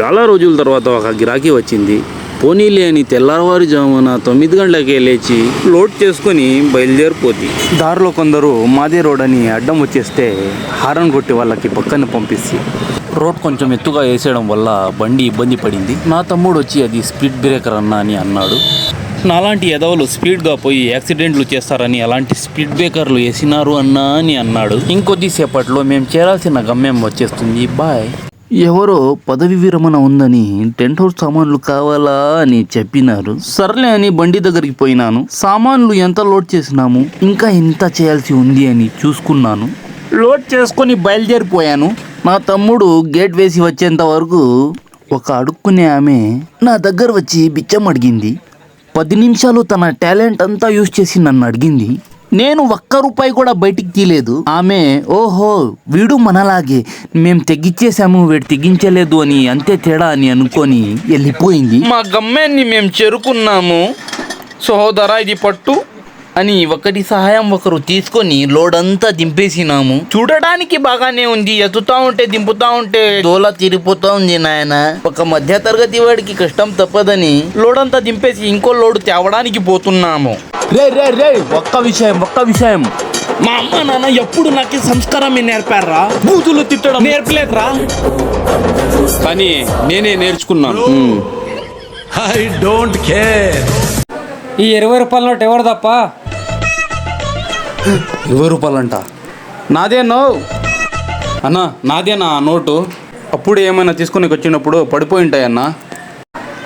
చాలా రోజుల తర్వాత ఒక గిరాకీ వచ్చింది. పోనీలే అని తెల్లవారుజామున తొమ్మిది గంటలకే లేచి లోడ్ చేసుకొని బయలుదేరిపోద్ది దారిలో కొందరు మాదే రోడ్ అని అడ్డం వచ్చేస్తే హారన్ కొట్టి వాళ్ళకి పక్కన పంపిస్తే. రోడ్ కొంచెం ఎత్తుగా వేసేయడం వల్ల బండి ఇబ్బంది పడింది. నా తమ్ముడు వచ్చి అది స్పీడ్ బ్రేకర్ అన్నా అని అన్నాడు. నాలాంటి ఎదవలు స్పీడ్గా పోయి యాక్సిడెంట్లు చేస్తారని అలాంటి స్పీడ్ బ్రేకర్లు వేసినారు అన్నా అని అన్నాడు. ఇంకొద్దిసేపట్లో మేము చేరాల్సిన గమ్యం వచ్చేస్తుంది. బాయ్. ఎవరో పదవి విరమణ ఉందని టెంట్ హౌస్ సామాన్లు కావాలా అని చెప్పినారు. సర్లే అని బండి దగ్గరికి పోయినాను. సామాన్లు ఎంత లోడ్ చేసినాము? ఇంకా ఎంత చేయాల్సి ఉంది అని చూసుకున్నాను. లోడ్ చేసుకొని బయలుదేరిపోయాను. మా తమ్ముడు గేట్ వేసి వచ్చేంత వరకు ఒక అడుక్కునే ఆమె నా దగ్గర వచ్చి బిచ్చం అడిగింది. పది నిమిషాలు తన టాలెంట్ అంతా యూజ్ చేసి నన్ను అడిగింది. నేను ఒక్క రూపాయి కూడా బయటికి తీయలేదు. ఆమె ఓహో వీడు మనలాగే. మేము తెగించేశాము వీడు తెగించలేదు అని అంతే తేడా అని అనుకొని వెళ్ళిపోయింది. మా గమ్యాన్ని మేము చేరుకున్నాము. సహోదరా ఇది పట్టు అని ఒకటి సహాయం ఒకరు తీసుకొని లోడ్ అంతా దింపేసినాము. చూడడానికి బాగానే ఉంది. ఎత్తుతా ఉంటే దింపుతా ఉంటే దోల తిరిగిపోతా ఉంది నాయన. ఒక మధ్య తరగతి వాడికి కష్టం తప్పదని లోడ్ అంతా దింపేసి ఇంకో లోడ్ తేవడానికి పోతున్నాము. రే రే రే ఒక్క విషయం ఒక్క విషయం. మా అమ్మ నాన్న ఎప్పుడు నాకు ఈ సంస్కారమే నేర్పారా? బూతులు తిట్టడం. నేర్పలేదురా. కానీ నేనే నేర్చుకున్నాను. I don't care. ఈ ఇరవై రూపాయల నోట్ ఎవరు తప్ప? ఇరవై రూపాయలంట. నాదే నో. అన్నా నాదేనా ఆ నోటు? అప్పుడు ఏమైనా తీసుకుని వచ్చినప్పుడు పడిపోయి ఉంటాయన్నా?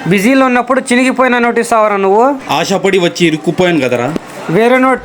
బిజీలో ఉన్నప్పుడు చినిగిపోయిన నోట్ ఇస్తావరా నువ్వు? ఆశపడి వచ్చి ఇరుక్కుపోయాను కదరా. వేరే నోట్